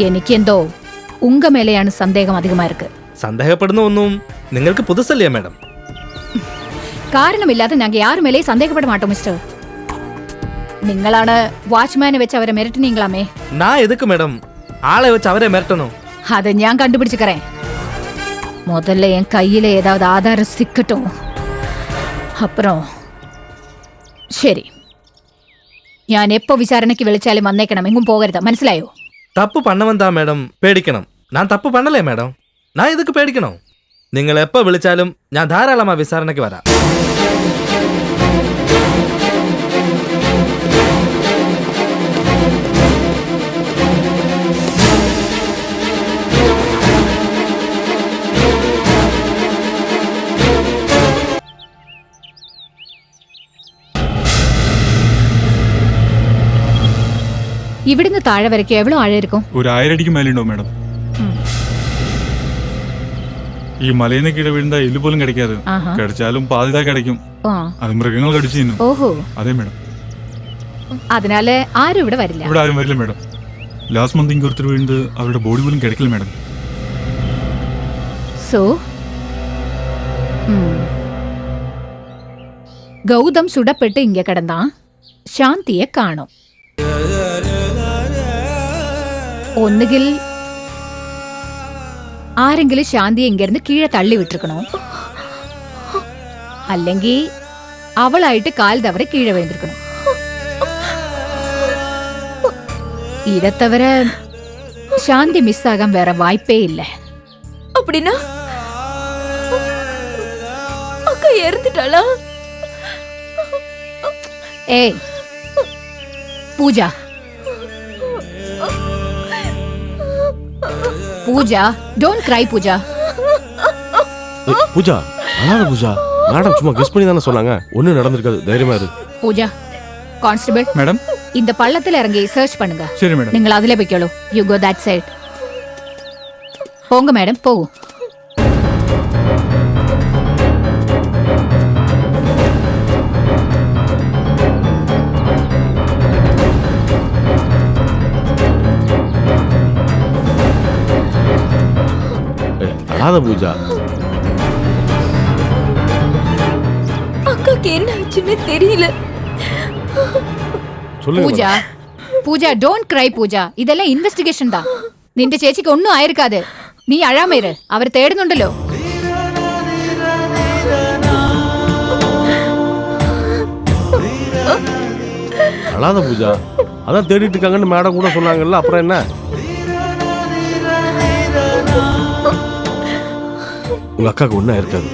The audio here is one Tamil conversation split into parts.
എനിക്കെന്തോ ഉങ്കമേലെയാണ് സന്ദേഹം അധികമാ സന്ദേഹപ്പെടുന്ന ഒന്നും നിങ്ങൾക്ക് പുതുസല്ലേ മാഡം? കാരണമില്ലാതെ ഞങ്ങൾ ആരും മേലെ സന്ദേഹപ്പെട മാട്ടോ മിസ്റ്റർ. നിങ്ങളാണ് വാച്ച്മാനെ വെച്ച് അവരെ മെരട്ടിനീങ്ങളാമേ നാ എതുക്ക് മാഡം? ആളെ വെച്ച് അവരെ മിരട്ടണോ? അത് ഞാൻ കണ്ടുപിടിച്ചു കണ്ടുപിടിച്ചുക്കറേ. മുതല്ല என் കയ്യിലെ ஏதாவது ஆதாரம் സിക്കട്ടോ அப்புறம் ശരി. ഞാൻ എപ്പോ വിചാരണയ്ക്ക് വിളിച്ചാലും വന്നേക്കണം എങ്ങും പോകരുത് മനസ്സിലായോ? தப்பு பண்ணவன் தான் மேடம் பேடிக்கணும் நான் தப்பு பண்ணலே மேடம் நான் எதுக்கு பேடிக்கணும் നിങ്ങൾ എപ്പോ വിളിച്ചാലും ഞാൻ ധാരാളമാ വിസാരണയ്ക്ക് വരാം ഇവിടുന്ന് താഴെ വരയ്ക്ക്? എവ്വളോ ആഴയിരിക്കും ഒരു ആയിരം മേലുണ്ടോ മേഡം? ഈ മലയിൽ കീഴ വീഴുന്ന എല്ലു പോലും കിടക്കാതെ. കടിച്ചാലും പാതിതാ കിടക്കും. ആ. അത് മൃഗങ്ങൾ കടിച്ചു ഓഹോ. അതെ മേഡം. അതിനാല് ആരും ഇവിടെ വരില്ല. ഇവിടെ ആരും വരില്ല മേഡം. ലാസ്റ്റ് മന്ത് ഇങ്ങ് ഒരുത്തർ വീഴുന്നത് അവരുടെ ബോഡി പോലും കിടക്കില്ല മേഡം. സോ? ഗൗതം സുടപ്പെട്ട് சுடப்பட்டு இங்க ശാന്തിയെ കാണും. ഒന്നുകിൽ ആരെങ്കിലും ശാന്തിയെ ഇങ്ങനെ കീഴെ തള്ളി വിട്ടിരിക്കണോ അല്ലെങ്കിൽ അവളായിട്ട് കാൽ തവറി കീഴെ വീണ്ടിരിക്കണം ഇടത്തവരെ ശാന്തി മിസ്സാകാൻ വേറെ വായ്പേ ഇല്ല அப்படின்னா அக்கா இறந்துட்டாளா ஏய் பூஜா பூஜா டோன்ட் கிரை பூஜா. பூஜா அழாத பூஜா. மேடம் சும்மா கெஸ் பண்ணி தானே சொன்னாங்க. ஒண்ணு நடந்திருக்காது. தைரியமா இரு. பூஜா கான்ஸ்டபிள் மேடம் இந்த பள்ளத்துல இறங்கி சர்ச் பண்ணுங்க. சரி மேடம் நீங்கள் அதுல போய் கேளு. யூ கோ தட் சைட் போங்க மேடம் போகும் அழாத பூஜா அக்காக்கு என்ன ஆச்சுன்னு தெரியல சொல்லுங்க പൂജ പൂജ ഡോണ്ട് ക്രൈ പൂജ ഇതെല്ലാം ഇൻവെസ്റ്റിഗേഷൻ താ നിന്റെ ചേച്ചിക്ക് ഒന്നും ആയിരിക്കാതെ നീ അഴാമേര് അവർ തേടുന്നുണ്ടല്ലോ madam. அழாத பூஜா அதான் தேடிட்டு இருக்காங்கன்னு மேடம் கூட சொன்னாங்கல்ல அப்புறம் என்ன உங்க அக்காவுக்கு ஒன்றும் இருக்காது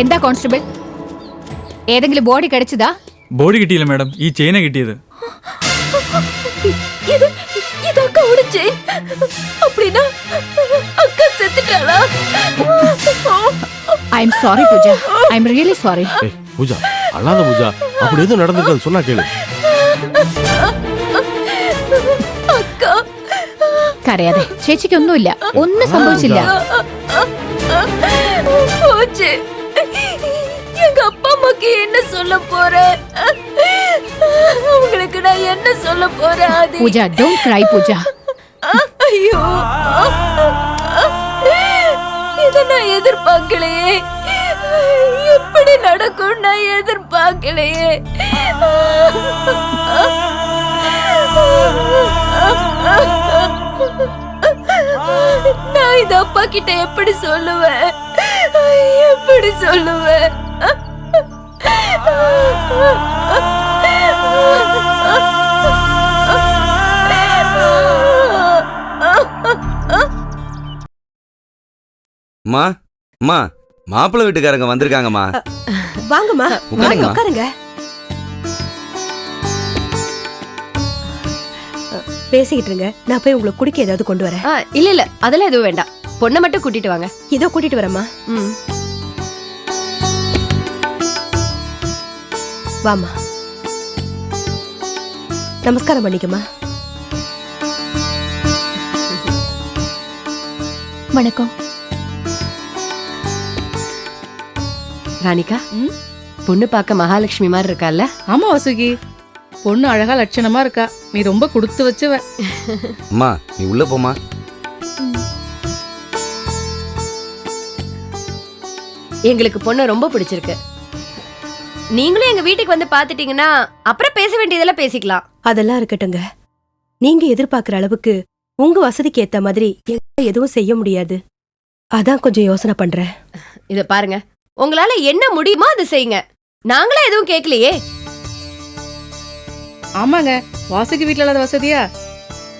എന്താ കോൺസ്റ്റബിൾ ഏതെങ്കിലും ബോഡി കടിച്ചതാ ബോഡി കിട്ടിയില്ല മേഡം ഈ ചെയിനാ കിട്ടിയത് இது இது அக்காவோட செயின் அப்படின்னா அக்கா செத்துட்டாளா I am sorry Pooja I am really sorry ஏய் பூஜா அழாத பூஜா அப்படி எதுவும் நடந்திருக்காது சொன்னா கேளு அக்கா കരയാതെ ചേച്ചിക്ക് ഒന്നുമില്ല ഒന്നും സംഭവിച്ചില്ല போச்சு எங்க அப்பா அம்மாக்கு என்ன சொல்ல போற உங்களுக்கு நான் என்ன சொல்ல போறேன் ஆதி? Pooja don't cry Pooja. ஐயோ. இதை நான் எதிர்பார்க்கலையே. எப்படி நடக்கும் நான் எதிர்பார்க்கலையே. நான் இது அப்பா கிட்ட எப்படி சொல்லுவேன்? எப்படி சொல்லுவேன்? அம்மா அம்மா மாப்பிள்ளை வீட்டுக்காரங்க வந்திருக்காங்கம்மா. வாங்கம்மா. உட்காருங்கம்மா. உட்காருங்க. பேசிக்கிட்டு இருங்க. நான் போய் உங்களுக்கு குடிக்க ஏதாவது கொண்டு வரேன். இல்ல இல்ல. அதெல்லாம் எதுவும் வேண்டாம். பொண்ணை மட்டும் கூட்டிட்டு வாங்க. இதோ கூட்டிட்டு வரேம்மா. ம். வாமா நமஸ்காரம் பண்ணிக்கம்மா. வணக்கம். ராணிகா பொண்ணு பார்க்க மகாலட்சுமி மாதிரி இருக்கால்ல? ஆமா வசுகி. பொண்ணு அழகா லட்சணமா இருக்கா. நீ ரொம்ப கொடுத்து வச்சவ. அம்மா நீ உள்ள போமா எங்களுக்கு பொண்ணு ரொம்ப பிடிச்சிருக்கு. நீங்களும் எங்க வீட்டுக்கு வந்து பாத்துட்டீங்கன்னா அப்புறம் பேச வேண்டியதெல்லாம் பேசிக்கலாம். அதெல்லாம் இருக்கட்டுங்க நீங்க எதிர்பார்க்கிற அளவுக்கு உங்க வசதிக்கு ஏத்த மாதிரி என்னால எதுவும் செய்ய முடியாது. அதான் கொஞ்சம் யோசனை பண்றேன். இத பாருங்க. உங்களால என்ன முடியுமோ அதை செய்யுங்க. நாங்களே எதுவும் கேட்கலையே ஆமாங்க. வாசுகி வீட்ல இல்லாத வசதியா?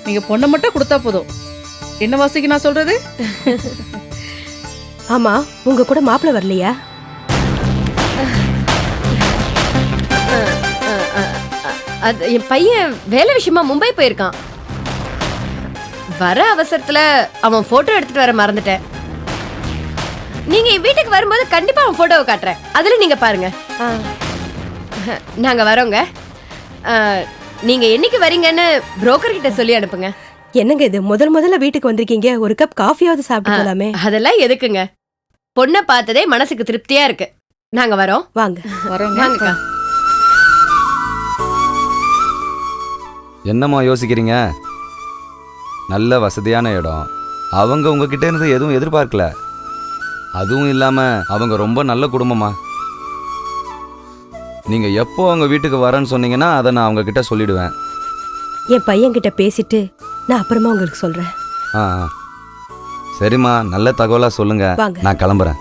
நீங்க பொண்ணை மட்டும் கொடுத்தா போதும். என்ன வாசுகி நான் சொல்றது? ஆமா உங்க கூட மாப்பிள்ள வரலையா? அது என் பையன் வேலை விஷயமா மும்பை போயிருக்கான். வர அவசரத்துல அவன் போட்டோ எடுத்துட்டு வர மறந்துட்டேன். நீங்க என் வீட்டுக்கு வரும்போது கண்டிப்பா அவன் போட்டோவை காட்டுறேன். அதுல நீங்க பாருங்க. நாங்க வரோங்க. நீங்க என்னைக்கு வரீங்கன்னு புரோக்கர் கிட்ட சொல்லி அனுப்புங்க. என்னங்க இது? முதல் முதல்ல வீட்டுக்கு வந்திருக்கீங்க. ஒரு கப் காஃபியாவது சாப்பிட்டு போலாமே. அதெல்லாம் எதுக்குங்க? பொண்ணை பார்த்ததே மனசுக்கு திருப்தியா இருக்கு. நாங்க வரோம். வாங்க. வரோங்க. வாங்கக்கா. என்னம்மா யோசிக்கிறீங்க? நல்ல வசதியான இடம். அவங்க உங்ககிட்ட இருந்து எதுவும் எதிர்பார்க்கல. அதுவும் இல்லாம அவங்க ரொம்ப நல்ல குடும்பமா? நீங்க எப்போ அவங்க வீட்டுக்கு வரேன்னு சொன்னீங்கன்னா அதை நான் அவங்க கிட்ட சொல்லிடுவேன். என் பையன் கிட்ட பேசிட்டு நான் அப்புறமா உங்களுக்கு சொல்றேன். ஆ ஆ. சரிம்மா நல்ல தகவலா சொல்லுங்க. வாங்க. நான் கிளம்புறேன்.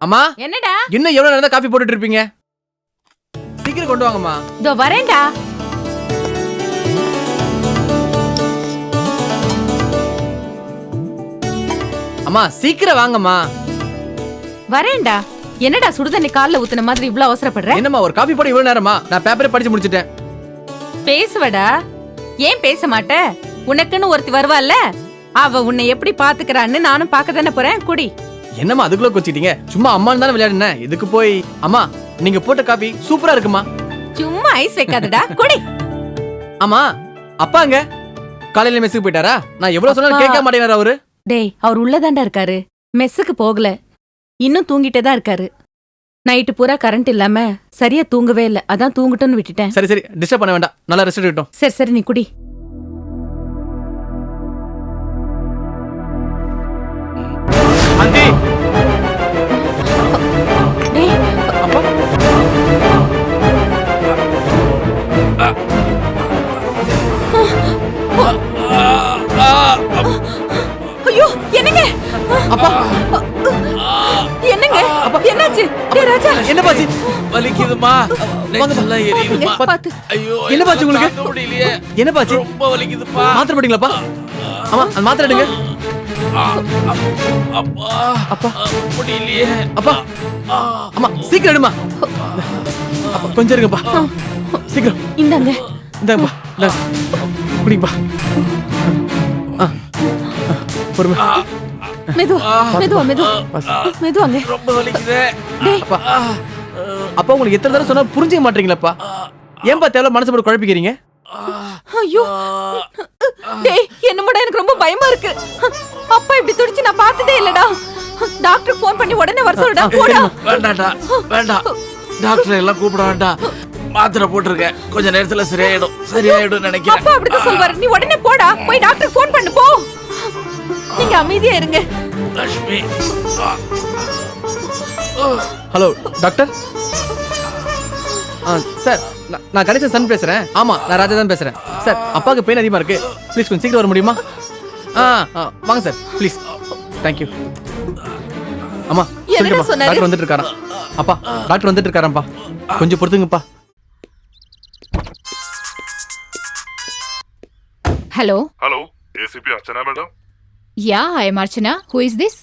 அம்மா என்னடா? இன்னும் எவ்வளவு நேரம் காஃபி போட்டுட்டு இருப்பீங்க? சீக்கிரம் கொண்டு வாங்கம்மா. இதோ வரேன்டா. அம்மா சீக்கிரம் வாங்கம்மா. வரேன்டா. என்னடா சுடுதண்ணி கால்ல ஊத்துன மாதிரி இவ்ளோ அவசரப்படுற? என்னம்மா ஒரு காஃபி போட இவ்வளவு நேரமா? நான் பேப்பரே படிச்சு முடிச்சிட்டேன். பேசுவடா. ஏன் பேச மாட்ட? உனக்குன்னு ஒருத்தி வருவாள்ல? அவ உன்னை எப்படி பாத்துக்கறான்னு நானும் பார்க்க தானே போறேன். குடி. என்னம்மா அதுக்குள்ள கொச்சிட்டீங்க சும்மா அம்மான்னு தானே விளையாடுனேன் இதுக்கு போய்? அம்மா நீங்க போட்ட காஃபி சூப்பரா இருக்குமா? சும்மா ஐஸ் வைக்காதடா. குடி. அம்மா அப்பாங்க காலையில மெஸ்ஸுக்கு போயிட்டாரா? நான் எவ்வளவு சொன்னாலும். கேட்க மாட்டேங்கிறாரு அவரு. டேய் அவர் உள்ளதாண்டா இருக்காரு. மெஸ்ஸுக்கு போகல. இன்னும் தூங்கிட்டே தான் இருக்காரு. நைட்டு பூரா கரண்ட் இல்லாம சரியா தூங்கவே இல்ல. அதான் தூங்கட்டும்னு விட்டுட்டேன். சரி சரி. டிஸ்டர்ப் பண்ண வேண்டாம். நல்லா ரெஸ்ட் எடுக்கட்டும். சரி சரி நீ குடி. ஐயோ என்னங்க? அப்பா. என்னங்க? என்னாச்சு? டேய் ராஜா. என்ன பாச்சு? வலிக்குதுமா? நெஞ்செல்லாம் எரியுதுமா? பாத்து. ஐயோ என்ன பாச்சு உங்களுக்கு? முடியலையே. என்ன பாச்சு? ரொம்ப வலிக்குதுப்பா. மாத்திரை போட்டீங்களாப்பா? ஆமா அந்த மாத்திரை எடுங்க. அப்பா. அப்பா. முடியலையே. அப்பா. அம்மா சீக்கிரம் எடுமா அப்பா கொஞ்சம் இருங்கப்பா. சீக்கிரம். இந்தாங்க. இந்தாங்கப்பா இந்தாங்க. குடிங்கப்பா. ஆ, பொறுமை. மெதுவா மெதுவா மெதுவா. மெதுவாங்க ரொம்ப வலிக்குதே. அப்பா. அப்பா உங்களுக்கு எத்தனை தடவை சொன்னா புரிஞ்சுக்க மாட்டீங்களாப்பா? ஏன்பா தேவை மனசு போட்டு குழப்பிக்கிறீங்க? ஐயோ. டேய் என்னமோடா எனக்கு ரொம்ப பயமா இருக்கு. அப்பா இப்படி துடிச்சு நான் பார்த்ததே இல்லடா. டாக்டர் ஃபோன் பண்ணி உடனே வர சொல்லுடா. போடா. வேண்டாம்டா வேண்டாம். டாக்டர் எல்லாம் கூப்பிட வேண்டாம். மாத்திரை போட்டிருக்கேன். கொஞ்ச நேரத்துல சரியாயிடும். சரியாயிடும் நினைக்கிறேன். அப்பா அப்படிதான் சொல்வாரு. நீ உடனே போடா. போய் டாக்டர் ஃபோன் பண்ணு போ. நீங்க அமைதியா இருங்க. லட்சுமி. Hello doctor? சார் நான்- நான் கணேசன் சன் பேசுறேன். ஆமா நான் ராஜா தான் பேசுறேன். சார் அப்பாவுக்கு பெயின் அதிகமா இருக்கு. ப்ளீஸ் கொஞ்சம் சீக்கிரம் வர முடியுமா? ஆ ஆ, வாங்க சார் ப்ளீஸ் தேங்க்யூ அம்மா சொன்னாரு? டாக்டர் வந்துட்டு இருக்காராம் அப்பா டாக்டர் வந்துட்டு இருக்காராம்ப்பா கொஞ்சம் பொறுத்துங்கப்பா. Hello? Hello ACP Archana madam. Yeah I am Archana who is this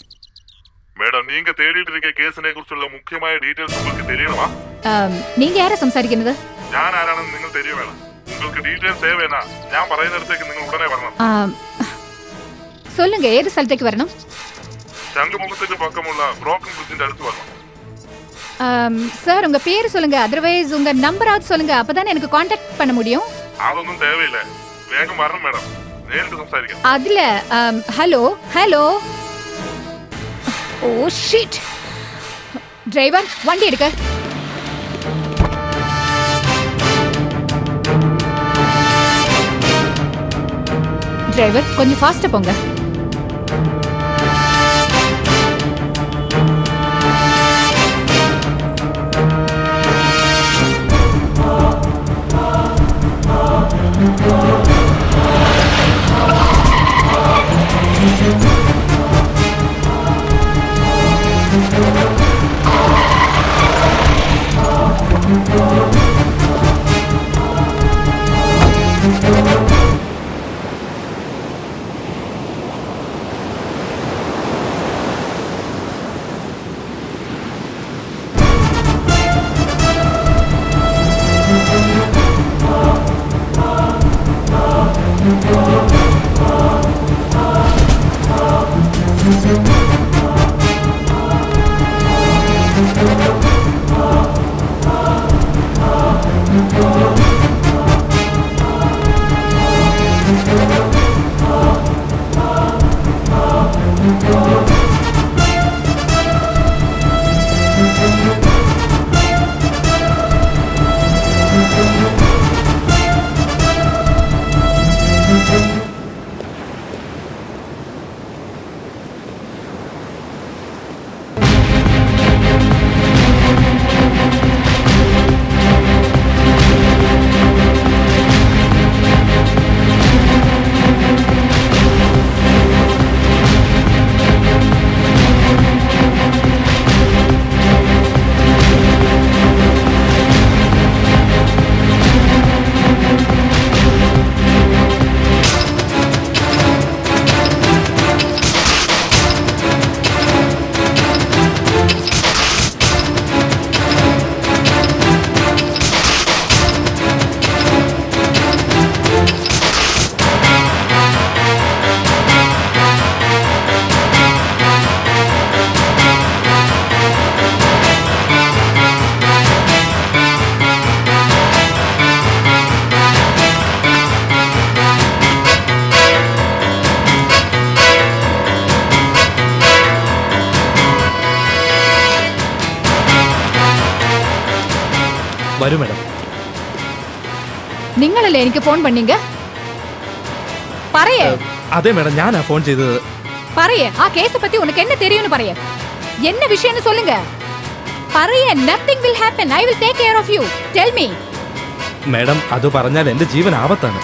madam நீங்க തേടിയിട്ട് ഇരിക്കുന്ന കേസിനെ കുറിച്ചുള്ള മുഖ്യമായ ഡീറ്റെയിൽസ് നിങ്ങൾക്ക് തെളിയണമാ நீங்க யார സംസാരിക്കുന്നത് ഞാൻ ആരാണെന്ന് നിങ്ങൾ തെളിയ വേണം നിങ്ങൾക്ക് ഡീറ്റെയിൽസ് സേവ് ചെയ്യണ ഞാൻ പറയുന്നിടത്തേക്ക് നിങ്ങൾ ഉടനെ വരണം ஆம், சொல்லுங்க ஏது ஸ்தலத்துக்கு வரணும் ശംഖുമുഖത്തിന്റെ പക്കമുള്ള ബ്രോക്കൺ ബ്രിഡ്ജിന്റെ അടുത്ത് വരണം ஆம், சார் உங்க பேர் சொல்லுங்க அதர்வைஸ் உங்க நம்பராவது சொல்லுங்க அப்பதான் எனக்கு காண்டாக்ட் பண்ண முடியும் അതൊന്നും തേവയില്ല വേഗം വരണം മേഡം അതില് hello hello oh shit driver വണ്ടി എടുക്ക ഡ്രൈവർ കൊഞ്ചം ഫാസ്റ്റ് പോങ്ക ஃபாஸ்டா போங்க സമയത്തിലെ എനിക്ക് ഫോൺ പണിങ്ക പറയേ അതെ മേഡം ഞാനാ ഫോൺ ചെയ്തത് പറയേ ആ കേസ് പറ്റി ഉനക്ക് എന്നെ തെരിയുന്നു പറയേ என்ன விஷயம்னு சொல்லுங்க പറയേ nothing will happen I will take care of you tell me madam അത് പറഞ്ഞാൽ എന്റെ ജീവൻ ആപത്താണ്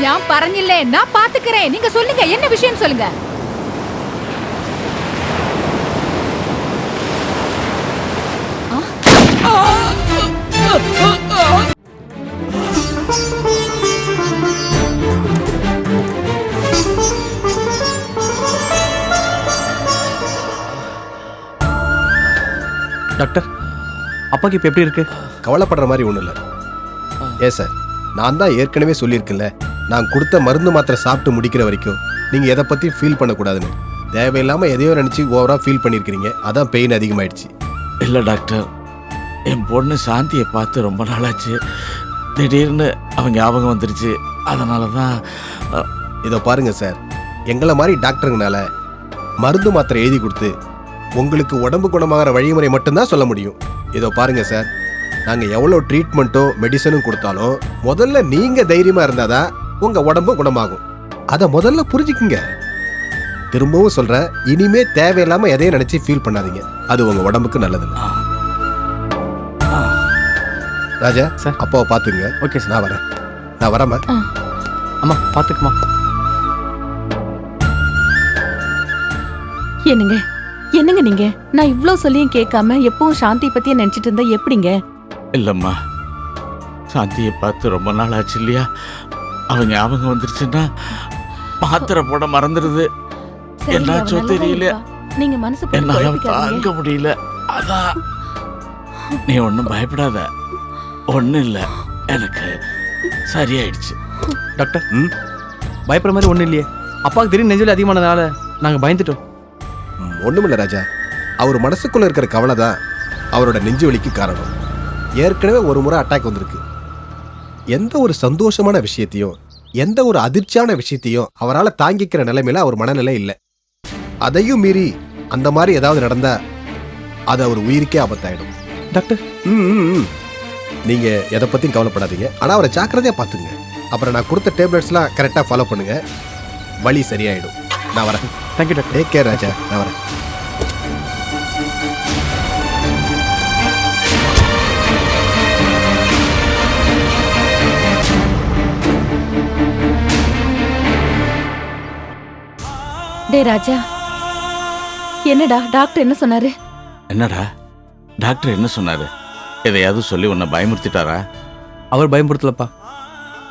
ഞാൻ പറഞ്ഞില്ലേ ഞാൻ പാത്തുക്കറേ നിങ്ങൾ சொல்லுங்க என்ன விஷயம் சொல்லுங்க ആ டாக்டர் அப்பாக்கு இப்போ எப்படி இருக்கு? கவலைப்படுற மாதிரி ஒன்றும் இல்லை. ஏ சார் நான் தான் ஏற்கனவே சொல்லியிருக்கேன்ல நான் கொடுத்த மருந்து மாத்திரை சாப்பிட்டு முடிக்கிற வரைக்கும் நீங்கள் எதை பற்றி ஃபீல் பண்ணக்கூடாதுன்னு. தேவையில்லாமல் எதையோ நினச்சி ஓவராக ஃபீல் பண்ணியிருக்கிறீங்க அதான் பெயின் அதிகமாயிடுச்சு. இல்ல டாக்டர். என் பொண்ணு சாந்தியை பார்த்து ரொம்ப நாளாச்சு. திடீர்னு அவன் ஞாபகம் வந்துருச்சு. அதனால தான் இதோ பாருங்க சார். எங்களை மாதிரி டாக்டருங்கனால மருந்து மாத்திரை எழுதி கொடுத்து உங்களுக்கு உடம்பு குணமாகிற வழிமுறை மட்டும்தான் சொல்ல முடியும். இதோ பாருங்க சார் நாங்கள் எவ்வளோ ட்ரீட்மெண்ட்டோ மெடிசனும் கொடுத்தாலும் முதல்ல நீங்கள் தைரியமாக இருந்தாதான் உங்கள் உடம்பு குணமாகும். அதை முதல்ல புரிஞ்சுக்குங்க. திரும்பவும் சொல்கிறேன் இனிமே தேவையில்லாமல் எதையும் நினச்சி ஃபீல் பண்ணாதீங்க. அது உங்கள் உடம்புக்கு நல்லது. ராஜா சார். அப்பாவை பார்த்துங்க. ஓகே சார் நான் வரேன். நான் வரேம்மா அம்மா. பார்த்துக்குமா என்னங்க? என்னங்க நீங்க? நான் இவ்ளோ சொல்லியும் கேட்காம எப்பவும் சாந்தி பத்தியே நினைச்சிட்டு இருந்தா எப்படிங்க? இல்லம்மா. சாந்தியை பார்த்து ரொம்ப நாள் ஆச்சு இல்லையா? அவங்க ஞாபகம் வந்துருச்சுன்னா மாத்திரை போட மறந்துடுது சரி, என்னாச்சோ அவ நல்லாதான் தெரியல. நீங்க மனசு போட்டு என்னால குழப்பிக்காதீங்க. தாங்க முடியல. அதான் நீ ஒன்றும் பயப்படாத. ஒன்றும் இல்லை. எனக்கு சரியாயிடுச்சு. டாக்டர் பயப்படுற மாதிரி ஒன்றும் இல்லையே. அப்பாவுக்கு திடீர்னு நெஞ்சல் அதிகமானதுனால நாங்கள் பயந்துட்டோம். ஒண்ணுமில்ல ராஜா. அவர் மனசுக்குள்ள இருக்கிற கவலை தான் அவரோட நெஞ்சு வலிக்கு காரணம். ஏற்கனவே ஒரு முறை அட்டாக் வந்திருக்கு. எந்த ஒரு சந்தோஷமான விஷயத்தையும் எந்த ஒரு அதிர்ச்சியான விஷயத்தையும் அவரால் தாங்கிக்கிற நிலைமையில அவர் மனநிலை இல்லை. அதையும் மீறி அந்த மாதிரி ஏதாவது நடந்தா அது அவர் உயிருக்கே ஆபத்தாயிடும். டாக்டர். ம். நீங்க எதை பத்தியும் கவலைப்படாதீங்க. ஆனா அவரை ஜாக்கிரதையா பாத்துங்க அப்புறம் நான் கொடுத்த டேப்லெட்ஸ்லாம் கரெக்டா ஃபாலோ பண்ணுங்க. வலி சரியாயிடும். நான் வரேன். Thank you doctor take care Raja. நான் வரேன். டேய் ராஜா. என்னடா டாக்டர் என்ன சொன்னாரு? என்னடா? டாக்டர் என்ன சொன்னாரு? எதையாவது சொல்லி உன்னை பயமுறுத்திட்டாரா? அவர் பயன்படுத்தலப்பா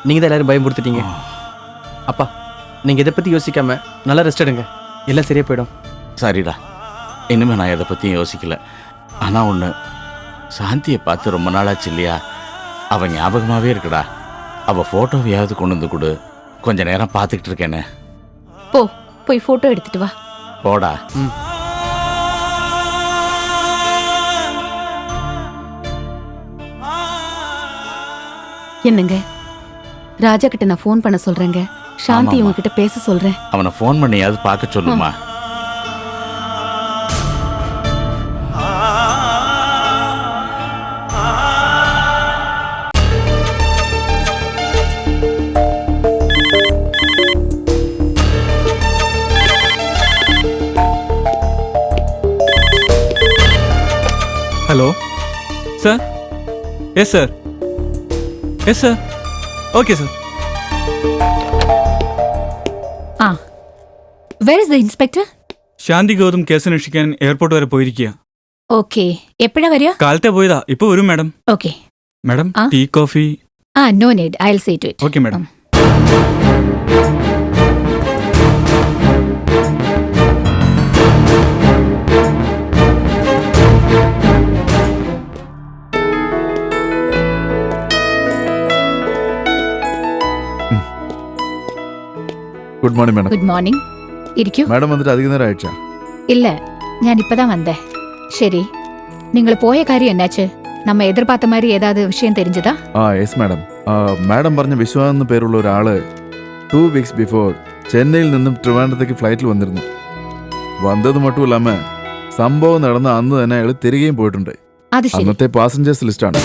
நீங்கள் தான் எல்லாரும் பயன்படுத்திட்டீங்க அப்பா நீங்கள் இதை பற்றி யோசிக்காம நல்லா ரெஸ்ட் எடுங்க. எல்லாம் சரியா போயிடும். சரிடா. இனிமே நான் எதை பற்றியும் யோசிக்கல. ஆனால் ஒன்று சாந்தியை பார்த்து ரொம்ப நாளாச்சு இல்லையா? அவள் ஞாபகமாகவே இருக்குடா. அவள் ஃபோட்டோவையாவது கொண்டு வந்து கொடு. கொஞ்ச நேரம் பார்த்துக்கிட்டு இருக்கேனே. போ போய் போட்டோ எடுத்துட்டு வா. போடா. என்னங்க? ராஜா கிட்ட நான் ஃபோன் பண்ண சொல்றேங்க. சாந்தி. உங்ககிட்ட பேச சொல்றேன். அவனை ஃபோன் பண்ணியாவது பார்க்க சொல்லுமா? Hello sir yes sir yes sir okay sir inspector Shanthi Gautham case അന്വേഷിക്കാൻ എയർപോർട്ട് വരെ പോയിരിക്കുക. ഓക്കെ എപ്പോഴാ വരിക? കാലത്തെ പോയതാ. ഇപ്പൊ വരും madam. Okay madam tea coffee? ആ no need I say to it okay madam. Good morning madam good morning ഇരിക്കൂ மேடம் வந்துட்டு அதிக நேரம் ஆயிடுச்சா இல்ல ഞാൻ இப்பதான் வந்தேன் சரி நீங்கள் போய காரியம் என்னாச்சு நம்ம எதிர்பார்த்த மாதிரி ஏதாவது விஷயம் தெரிஞ்சதா ആ യെസ് മാഡം മാഡം പറഞ്ഞ വിശ്വാസ് എന്ന പേരുള്ള ഒരാള് ടു വീക്സ് ബിഫോർ ചെന്നൈയിൽ നിന്നും ട്രിവാൻഡ്രത്തേക്ക് ഫ്ലൈറ്റിൽ വന്നിരുന്നു വന്നത് மட்டும் ഇല്ലാമ സംഭവം നടന്ന അന്ന് തന്നെ അയാൾ തിരികെയും പോയിട്ടുണ്ട് அது சரி അന്നത്തെ പാസഞ്ചേഴ്സ് ലിസ്റ്റാണ്